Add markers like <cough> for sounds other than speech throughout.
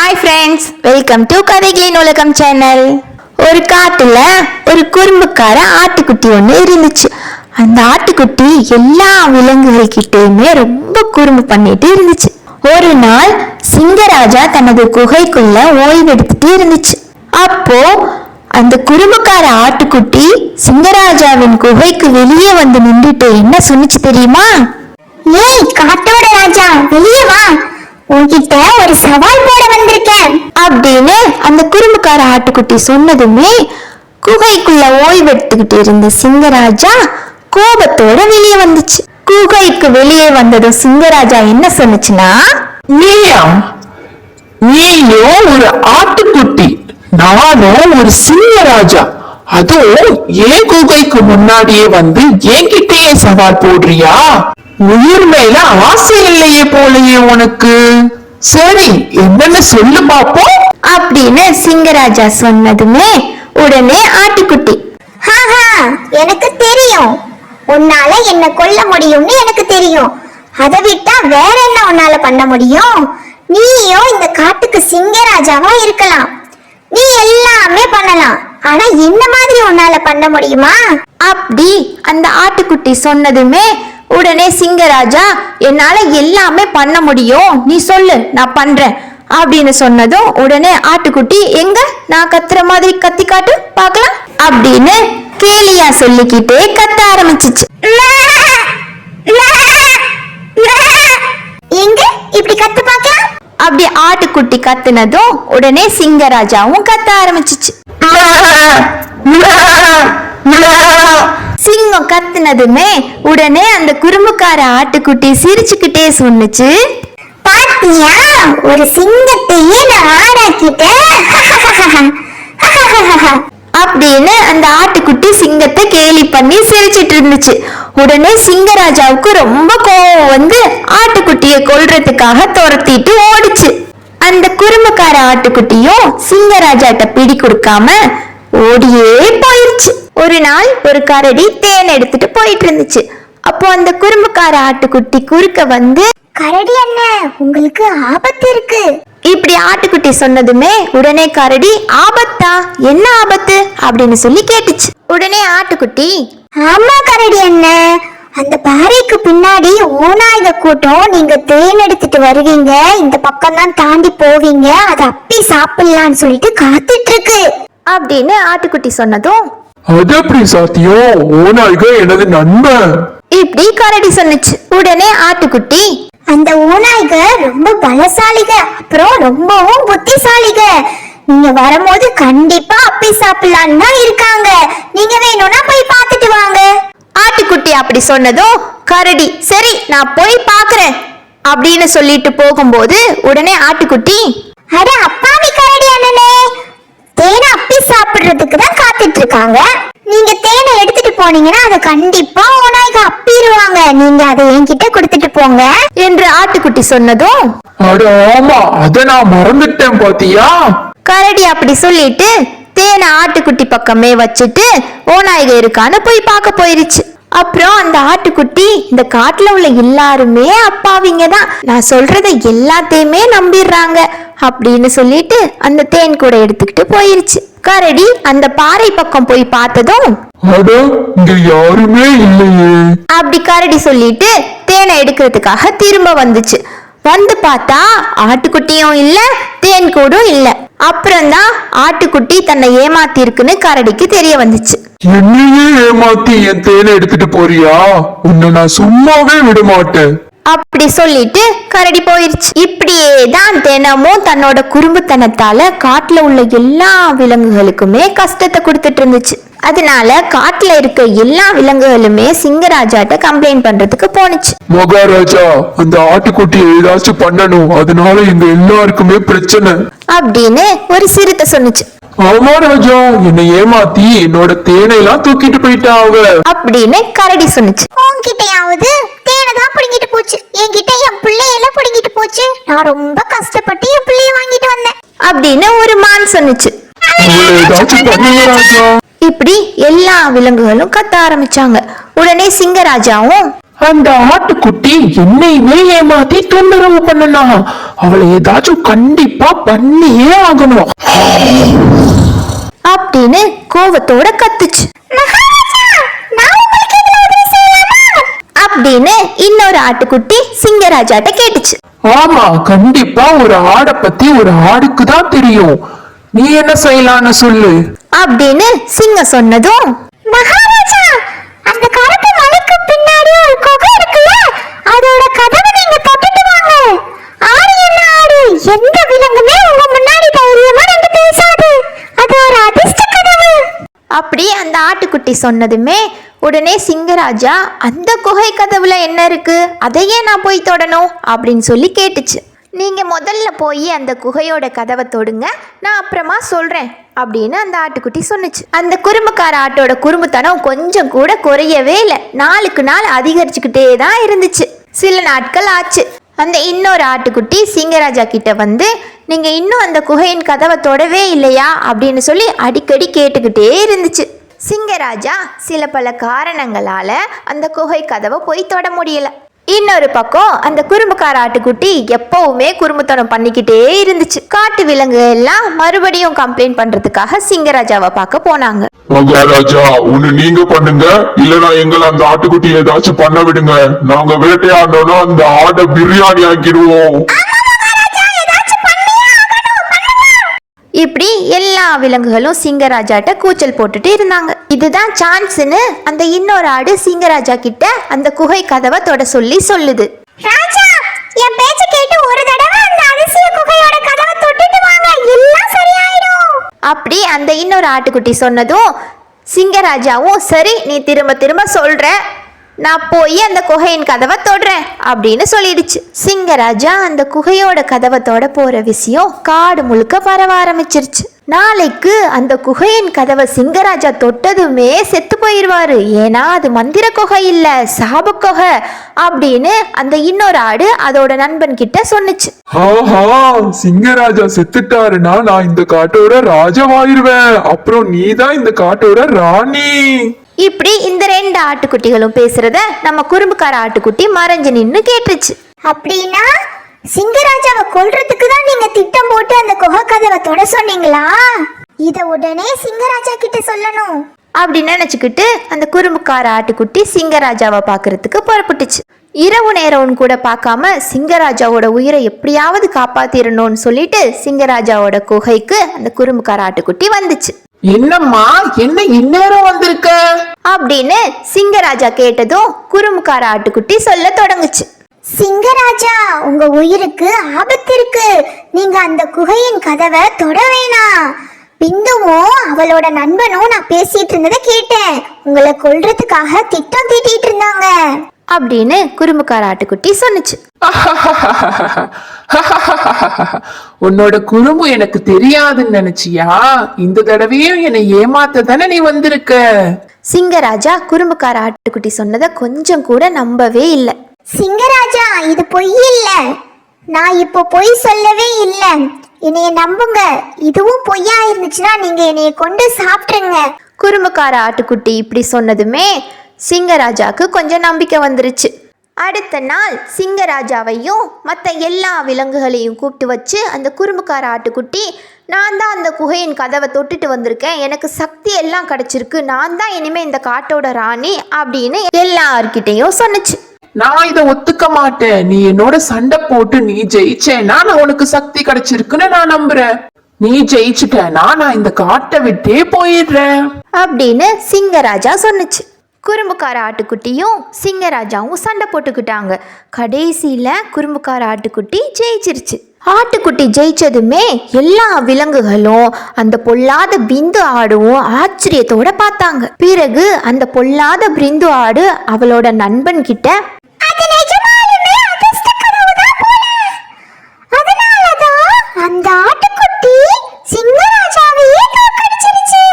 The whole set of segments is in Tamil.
ஹாய் ஃப்ரெண்ட்ஸ் வெல்கம் டு கதைகளின் உலகம் சேனல் ஒரு காட்டுல ஒரு குறும்புக்கார ஆட்டுக்குட்டி ஒன்று இருந்துச்சு. அந்த ஆட்டுக்குட்டி எல்லா விலங்குகள் கிட்டேயுமே ரொம்ப குறும்பு பண்ணிட்டு இருந்துச்சு. ஒரு நாள் சிங்கராஜா தனது குகைக்குள்ள ஓய்வெடுத்துட்டு இருந்துச்சு. அப்போ அந்த குறும்புக்கார ஆட்டுக்குட்டி சிங்கராஜாவின் குகைக்கு வெளியே வந்து நின்றுட்டு என்ன சொன்னுச்சு தெரியுமா? ஏய் காட்டோட ராஜா வெளியே வா. உன்கிட்ட ஒரு சவால் போட வந்திருக்கேன். அப்படின்னு அந்த குறும்புக்கார ஆட்டுக்குட்டி சொன்னதுமே குகைக்குள்ள ஓய்வெடுத்துக்கிட்டு இருந்த சிங்கராஜா கோபத்தோட வெளியே வந்துச்சு. குகைக்கு வெளியே வந்ததும் சிங்கராஜா என்ன சொன்னுச்சுன்னா நீயா நீயும் ஒரு ஆட்டுக்குட்டி நானும் ஒரு சிங்கராஜா. அதுவும் ஏன் குகைக்கு முன்னாடியே வந்து என்கிட்டயே சவால் போடுறியா? உயிர் மேல ஆசை இல்லையே போலயே உனக்கு. சரி என்னன்னு சொல்லு பாப்போம். அப்படின்னு சிங்கராஜா சொன்னதுமே உடனே ஆட்டுக்குட்டி. ஹாஹா எனக்கு தெரியும். உன்னால என்ன கொல்ல முடியும்னு எனக்கு தெரியும். அதை விட்டா வேற என்ன உன்னால பண்ண முடியும்? நீயும் இந்த காட்டுக்கு சிங்கராஜாவா இருக்கலாம். நீ எல்லாமே பண்ணலாம். ஆனா இந்த மாதிரி உன்னால பண்ண முடியுமா? அப்படி அந்த ஆட்டுக்குட்டி சொன்னதுமே உடனே சிங்கராஜா என்னால எல்லாமே பண்ண முடியும். நீ சொல்லு நான் பண்றேன். அப்படின்னு சொன்னதும் உடனே ஆட்டுக்குட்டி எங்க? நான் கத்துற மாதிரி கத்தி காட்டு பார்க்கலாம். அப்படின்னு கேலியா சொல்லிக்கிட்டே கத்த ஆரம்பிச்சிச்சு. எங்க? இப்படி கத்து பார்க்கலாம்? அப்படி ஆட்டுக்குட்டி கத்துனதும் உடனே சிங்கராஜாவும் கத்த ஆரம்பிச்சிச்சு. கத்துனதுமே உடனே அந்த குறும்புக்கார ஆட்டுக்குட்டி சிரிச்சுக்கிட்டே சொன்னுச்சு. பாத்தியா? ஒரு சிங்கத்தையே நான் ஆடாக்கிட்டேன் <laughs> அப்படின்னு அந்த ஆட்டுக்குட்டி சிங்கத்தை கேலி பண்ணி சிரிச்சிட்டு இருந்துச்சு. உடனே சிங்கராஜாவுக்கு ரொம்ப கோவம் வந்து ஆட்டுக்குட்டியை கொல்றதுக்காக துரத்திட்டு ஓடுச்சு. அந்த குறும்புக்கார ஆட்டுக்குட்டியும் சிங்கராஜாட்ட பிடி கொடுக்காம ஓடியே போயிருச்சு. ஒரு நாள் ஒரு கரடி தேன் எடுத்துட்டு போயிட்டு இருந்துச்சு. அப்போ அந்த குறும்புக்கார ஆட்டுக்குட்டி குறுக்க வந்து கரடி அண்ணன் உங்களுக்கு ஆபத்து இருக்கு. இப்படி ஆட்டுக்குட்டி சொன்னதுமே உடனே கரடி ஆபத்தா? என்ன ஆபத்து? அப்படின்னு சொல்லி கேட்டுச்சு. உடனே ஆட்டுக்குட்டி ஆமா கரடி அண்ணன் அந்த பாறைக்கு பின்னாடி ஓநாய்க கூட்டம் நீங்க தேன் எடுத்துட்டு வருவீங்க இந்த பக்கம் தான் தாண்டி போவீங்க அதை அப்பி சாப்பிடலாம்னு சொல்லிட்டு காத்துட்டு இருக்கு. அப்படின்னு ஆட்டுக்குட்டி சொன்னதும் அது எப்படி சாத்தியம் ஓநாய்க எனது நண்பன். இப்படி கரடி சொன்னுச்சு. உடனே ஆட்டுக்குட்டி அந்த ஓநாய்க ரொம்ப பலசாலிக அப்புறம் ரொம்பவும் புத்திசாலிக. நீங்க வரும்போது கண்டிப்பா அப்பி சாப்பிடலான்னு தான் இருக்காங்க. நீங்க வேணும்னா போய் பார்த்துட்டு வாங்க. ஆட்டுக்குட்டி அப்படி சொன்னதும் கரடி சரி நான் போய் பார்க்கறேன். அப்படின்னு சொல்லிட்டு போகும்போது உடனே ஆட்டுக்குட்டி அட அப்பாவி கரடி அண்ணனே தேனை அப்பி சாப்பிடுறதுக்கு தான் காத்துட்டு இருக்காங்க. நீங்க தேனை எடுத்துட்டு போனீங்கன்னா அதை கண்டிப்பா ஓநாய்க அப்பிடுவாங்க நீங்க அதை என்கிட்ட கொடுத்துட்டு போங்க. என்று ஆட்டுக்குட்டி சொன்னதும் அட ஆமா அத நான் மறந்துட்டேன் பாத்தியா? கரடி அப்படி சொல்லிட்டு தேனை ஆட்டுக்குட்டி பக்கமே வச்சுட்டு ஓநாய்க இருக்கான்னு போய் பார்க்க போயிருச்சு. அப்புறம் அந்த ஆட்டுக்குட்டி இந்த காட்டுல உள்ள எல்லாருமே அப்பாவிங்க தான் நான் சொல்றத எல்லாத்தையுமே நம்பிடுறாங்க. அப்படின்னு சொல்லிட்டு அந்த தேன் கூட எடுத்துக்கிட்டு போயிருச்சு. கரடி அந்த பாறை பக்கம் போய் பார்த்ததும் அட இங்க யாருமே இல்லையே. அப்படி கரடி சொல்லிட்டு தேனை எடுக்கிறதுக்காக திரும்ப வந்துச்சு. வந்து பார்த்தா ஆட்டுக்குட்டியும் இல்ல தேன் கூடும் இல்ல. அப்புறம்தான் ஆட்டுக்குட்டி தன்னை ஏமாத்திருக்குன்னு கரடிக்கு தெரிய வந்துச்சு. என்னையே ஏமாத்தி என் தேனை எடுத்துட்டு போறியா? உன்னை நான் சும்மாவே விட மாட்டேன். அப்படி சொல்லிட்டு கரடி போயிருச்சு. இப்படியே தான் தினமும் தன்னோட குறும்புத்தனத்தால காட்டுல உள்ள எல்லா விலங்குகளுக்குமே கஷ்டத்தை கொடுத்துட்டு இருந்துச்சு. அதனால காட்டுல இருக்க எல்லா விலங்குகளுமே சிங்கராஜாட்ட கம்ப்ளைண்ட் பண்றதுக்கு போனுச்சு மகாராஜா அந்த ஆட்டுக்குட்டி ஏதாச்சும் பண்ணணும். அதனால எங்க எல்லாருக்குமே பிரச்சனை. அப்படின்னு ஒரு சிறுத்தை சொன்னுச்சு. ராஜா என்னை ஏமாத்தி என்னோட தேனை எல்லாம் தூக்கிட்டு போயிட்டா அவ அப்படின்னு கரடி சொன்னுச்சு. உன்கிட்டயாவது தேனை தான் பிடுங்கிட்டு போச்சு. என்கிட்ட என் பிள்ளையெல்லாம் பிடுங்கிட்டு போச்சு. நான் ரொம்ப கஷ்டப்பட்டு என் பிள்ளைய வாங்கிட்டு வந்தேன். அப்படின்னு ஒரு மான் சொன்னுச்சு. இப்படி எல்லா விலங்குகளும் கத்த ஆரம்பிச்சாங்க. உடனே சிங்கராஜாவும் அந்த ஆட்டுக்குட்டி என்னையுமே ஏமாத்தி தொந்தரவு பண்ணனா? அவளை ஏதாச்சும் கண்டிப்பா பண்ணியே ஆகணும். அப்படின்னு கோவத்தோட கத்துச்சு. அப்படின்னு இன்னொரு ஆட்டுக்குட்டி சிங்கராஜாட்ட கேட்டுச்சு. ஆமா கண்டிப்பா ஒரு ஆடை பத்தி ஒரு ஆடுக்கு தான் தெரியும். நீ என்ன செய்யலாம்னு சொல்லு. அப்படின்னு சிங்கம் சொன்னதும் மகாராஜா அந்த கருப்பு மலைக்கு பின்னாடி ஒரு குகை இருக்குல்ல அதோட கதவை நீங்க தொட்டுட்டு வாங்க ஆடு என்ன ஆடு எந்த விலங்குமே உங்க முன்னாடி தைரியமா நின்று பேசாது அது ஒரு அதிர்ஷ்ட கதவு அப்படி நாய்க்குட்டி சொன்னதுமே உடனே சிங்கராஜா அந்த குகை கதவுல என்ன இருக்கு? அதையே நான் போய் தொடணும் அப்படின்னு சொல்லி கேட்டுச்சு. நீங்க முதல்ல போய் அந்த குகையோட கதவை தொடுங்க நான் அப்புறமா சொல்றேன் அப்படின்னு அந்த ஆட்டுக்குட்டி சொன்னுச்சு. அந்த குறும்புக்கார ஆட்டோட குறும்புத்தனம் கொஞ்சம் கூட குறையவே இல்லை. நாளுக்கு நாள் அதிகரிச்சுக்கிட்டே தான் இருந்துச்சு. சில நாட்கள் ஆச்சு. அந்த இன்னொரு ஆட்டுக்குட்டி சிங்கராஜா கிட்ட வந்து நீங்க இன்னும் அந்த குகையின் கதவை தொடவே இல்லையா? அப்படின்னு சொல்லி அடிக்கடி கேட்டுக்கிட்டே இருந்துச்சு. சிங்கராஜா சில பல காரணங்களால அந்த குகை கதவை போய் தொட முடியல. இன்னொரு பக்கம் அந்த குறும்புக்கார ஆட்டுக்குட்டி எப்பவுமே குறும்புத்தனம் பண்ணிக்கிட்டே இருந்துச்சு. காட்டு விலங்கு எல்லாம் மறுபடியும் கம்ப்ளைண்ட் பண்றதுக்காக சிங்கராஜாவை பார்க்க போனாங்க. மகாராஜா ஒண்ணு நீங்க பண்ணுங்க இல்லனா எங்களை அந்த ஆட்டுக்குட்டி ஏதாச்சும் பண்ண விடுங்க. நாங்க வேட்டையாடணும்னா அந்த ஆடை பிரியாணி ஆக்கிடுவோம். இப்படி எல்லா விலங்குகளும் சிங்கராஜாட்ட கூச்சல் போட்டுட்டு இருந்தாங்க. இதுதான் சான்ஸ்னு அந்த இன்னொரு ஆடு சிங்கராஜா கிட்ட அந்த குகை கதவை தொட சொல்லி சொல்லுது. ராஜா என் பேச்ச கேட்டு ஒரு தடவை அந்த அதிசய குகையோட கதவை தொட்டுட்டு வாங்க. எல்லாம் சரியாயிடும். அப்படி அந்த இன்னொரு ஆட்டுக்குட்டி சொன்னதும் சிங்கராஜாவும் சரி நீ திரும்ப திரும்ப சொல்ற. நான் போய் அந்த குகையின் கதவை தொடுறேன் அப்படின்னு சொல்லிடுச்சு. சிங்கராஜா அந்த குகையோட கதவை தொட போற விஷயம் காடு முழுக்க பரவ ஆரம்பிச்சிருச்சு. நாளைக்கு அந்த குகையின் கதவை சிங்கராஜா தொட்டதுமே செத்து போயிடுவாரு ஏன்னா அது மந்திர குகை இல்ல சாப குகை அப்படின்னு அந்த இன்னொரு ஆடு அதோட நண்பன் கிட்ட சொன்னுச்சு. ஆஹா சிங்கராஜா செத்துட்டாருன்னா நான் இந்த காட்டோட ராஜாவாயிருவேன். அப்புறம் நீதான் இந்த காட்டோட ராணி. இப்படி இந்த ரெண்டு ஆட்டுக்குட்டிகளும் பேசுறத நம்ம குறும்புக்கார ஆட்டுக்குட்டி மறைஞ்சு நின்னு கேட்டுச்சு. அப்படின்னா சிங்கராஜாவை கொல்றதுக்கு தான் நீங்க திட்டம் போட்டு அந்த குகை கதவை தொட சொன்னீங்களா? இத உடனே சிங்கராஜா கிட்ட சொல்லணும். அப்படி நினைச்சுக்கிட்டு அந்த குறும்புக்கார ஆட்டுக்குட்டி சிங்கராஜாவை பார்க்கறதுக்கு புறப்பட்டுச்சு. இரவு நேரம்னு கூட பார்க்காம சிங்கராஜாவோட உயிரை எப்படியாவது காப்பாத்திரணும்னு சொல்லிட்டு சிங்கராஜாவோட குகைக்கு அந்த குறும்புக்கார ஆட்டுக்குட்டி வந்துச்சு. என்னம்மா என்ன இந்நேரம் வந்திருக்க? அப்படின்னு சிங்கராஜா கேட்டதும் குறும்புக்கார ஆட்டுக்குட்டி சொல்ல தொடங்குச்சு. சிங்கராஜா உங்க உயிருக்கு ஆபத்து இருக்கு. நீங்க அந்த குகையின் கதவை தொட வேணாம் பிந்துவும் அவளோட நண்பனும் நான் பேசிட்டு இருந்ததை கேட்டேன். உங்களை கொல்றதுக்காக திட்டம் தீட்டிட்டு இருந்தாங்க. அப்படின்னு குறும்புக்கார ஆட்டுக்குட்டி சொன்னுச்சு. <laughs> உன்னோட குறும்பு எனக்கு தெரியாதுன்னு நினைச்சியா? இந்த தடவையும் என்னை ஏமாத்த தானே நீ வந்திருக்க? சிங்கராஜா குறும்புக்கார ஆட்டுக்குட்டி சொன்னதை கொஞ்சம் கூட நம்பவே இல்லை. சிங்கராஜா இது பொய் இல்ல. நான் இப்போ பொய் சொல்லவே இல்ல. என்னைய நம்புங்க. இதுவும் பொய்யா இருந்துச்சுன்னா நீங்க என்னைய கொண்டு சாப்பிட்டுருங்க. குறும்புக்கார ஆட்டுக்குட்டி இப்படி சொன்னதுமே சிங்கராஜாக்கு கொஞ்சம் நம்பிக்கை வந்துருச்சு. அடுத்த நாள் சிங்கராஜாவையும் மற்ற எல்லா விலங்குகளையும் கூப்பிட்டு வச்சு அந்த குறும்புக்கார ஆட்டுக்குட்டி நான் தான் அந்த குகையின் கதவை தொட்டுட்டு வந்திருக்கேன். எனக்கு சக்தி எல்லாம் கிடைச்சிருக்கு. நான் தான் இனிமே இந்த காட்டோட ராணி அப்படின்னு எல்லார்கிட்டையும் சொன்னுச்சு. நான் இதை ஒத்துக்க மாட்டேன். நீ என்னோட சண்டை போட்டு நீ ஜெயிச்சேன்னா நான் உனக்கு சக்தி கிடைச்சிருக்குன்னு நான் நம்புறேன். நீ ஜெயிச்சுட்டேனா நான் இந்த காட்டை விட்டே போயிடுறேன். அப்படின்னு சிங்கராஜா சொன்னுச்சு. குறும்புக்கார ஆட்டுக்குட்டியும் சிங்கராஜாவும் சண்டை போட்டுக்கிட்டாங்க. கடைசியில் குறும்புக்கார ஆட்டுக்குட்டி ஜெயிச்சிருச்சு. ஆட்டுக்குட்டி ஜெயிச்சதுமே எல்லா விலங்குகளும் அந்த பொல்லாத பிந்து ஆடும் ஆச்சரியத்தோட பார்த்தாங்க. பிறகு அந்த பொல்லாத பிரிந்து ஆடு அவளோட நண்பன் கிட்ட அது நிஜமாலுமே அதிர்ஷ்ட கதவுதான் போல அதனாலதான் அந்த ஆட்டுக்குட்டி சிங்கராஜாவையே தோற்கடிச்சிருச்சு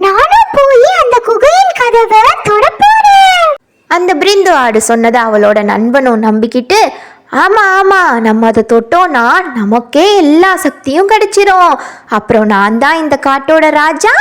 நானும் போய் அந்த குகையின் கதவை தொடப் போறேன் அந்த ஆடு சொன்னதை அவளோட நண்பனும் நம்பிக்கிட்டு ஆமா ஆமா நம்ம அதை தொட்டோம்னா நமக்கே எல்லா சக்தியும் கிடைச்சிரும். அப்புறம் நான் தான் இந்த காட்டோட ராஜா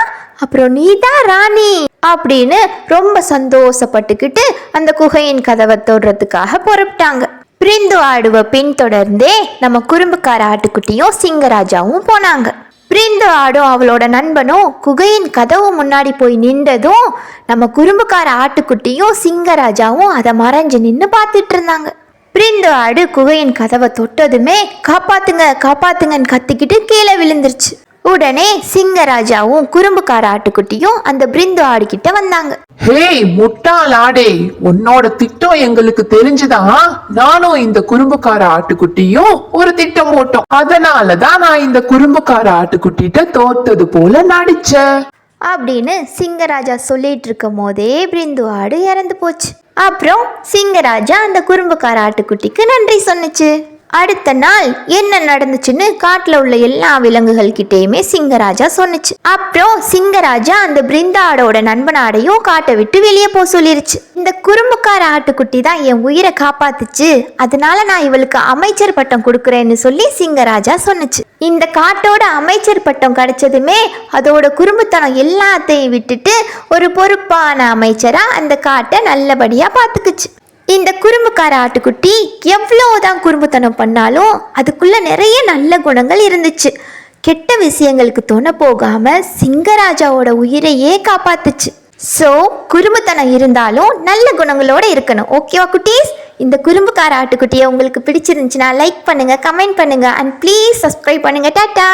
அப்புறம் நீ தான் ராணி அப்படின்னு ரொம்ப சந்தோஷப்பட்டுக்கிட்டு அந்த குகையின் கதவை தொடுறதுக்காக புறப்பட்டாங்க. பிரிந்து ஆடுவ பின்தொடர்ந்தே நம்ம குறும்புக்கார ஆட்டுக்குட்டியும் சிங்கராஜாவும் போனாங்க. பிரிந்து ஆடும் அவளோட நண்பனும் குகையின் கதவு முன்னாடி போய் நின்றதும் நம்ம குறும்புக்கார ஆட்டுக்குட்டியும் சிங்கராஜாவும் அதை மறைஞ்சு நின்று பார்த்துட்டு இருந்தாங்க. பிரிந்து ஆடு குகையின் கதவை தொட்டதுமே காப்பாத்துங்க காப்பாத்துங்கன்னு கத்திக்கிட்டு கீழே விழுந்துருச்சு. உடனே சிங்கராஜாவும் குறும்புக்கார ஆட்டுக்குட்டியும் அந்த பிரிந்து ஆடு கிட்ட வந்தாங்க. ஹேய் முட்டாள் ஆடே உன்னோட திட்டம் எங்களுக்கு தெரிஞ்சுதான் நானும் இந்த குறும்புக்கார ஆட்டுக்குட்டியும் ஒரு திட்டம் போட்டோம். அதனாலதான் நான் இந்த குறும்புக்கார ஆட்டுக்குட்டிட்ட தோத்தது போல நடிச்சேன். அப்படின்னு சிங்கராஜா சொல்லிட்டு இருக்கும் போதே பிரிந்து ஆடு இறந்து போச்சு. அப்புறம் சிங்கராஜா அந்த குறும்புக்கார ஆட்டுக்குட்டிக்கு நன்றி சொன்னுச்சு. அடுத்த நாள் என்ன நடந்துச்சுன்னு காட்டுல உள்ள எல்லா விலங்குகள் கிட்டேயுமே சிங்கராஜா சொன்னுச்சு. அப்புறம் சிங்கராஜா அந்த பிருந்தாடோட நண்பனாடையும் காட்டை விட்டு வெளியே போக சொல்லிருச்சு. இந்த குறும்புக்கார ஆட்டுக்குட்டி தான் என் உயிரை காப்பாத்துச்சு. அதனால நான் இவளுக்கு அமைச்சர் பட்டம் கொடுக்குறேன்னு சொல்லி சிங்கராஜா சொன்னுச்சு. இந்த காட்டோட அமைச்சர் பட்டம் கிடைச்சதுமே அதோட குறும்புத்தனம் எல்லாத்தையும் விட்டுட்டு ஒரு பொறுப்பான அமைச்சரா அந்த காட்டை நல்லபடியா பார்த்துக்குச்சு இந்த குறும்புக்கார ஆட்டுக்குட்டி எவ்வளோதான் குறும்புத்தனம் பண்ணாலும் அதுக்குள்ள நிறைய நல்ல குணங்கள் இருந்துச்சு. கெட்ட விஷயங்களுக்கு துணை போகாம சிங்கராஜாவோட உயிரையே காப்பாத்துச்சு. ஸோ குறும்புத்தனம் இருந்தாலும் நல்ல குணங்களோட இருக்கணும். ஓகேவா குட்டீஸ்? இந்த குறும்புக்கார ஆட்டுக்குட்டியை உங்களுக்கு பிடிச்சிருந்துச்சுன்னா லைக் பண்ணுங்க கமெண்ட் பண்ணுங்க அண்ட் ப்ளீஸ் சப்ஸ்கிரைப் பண்ணுங்க. டாட்டா!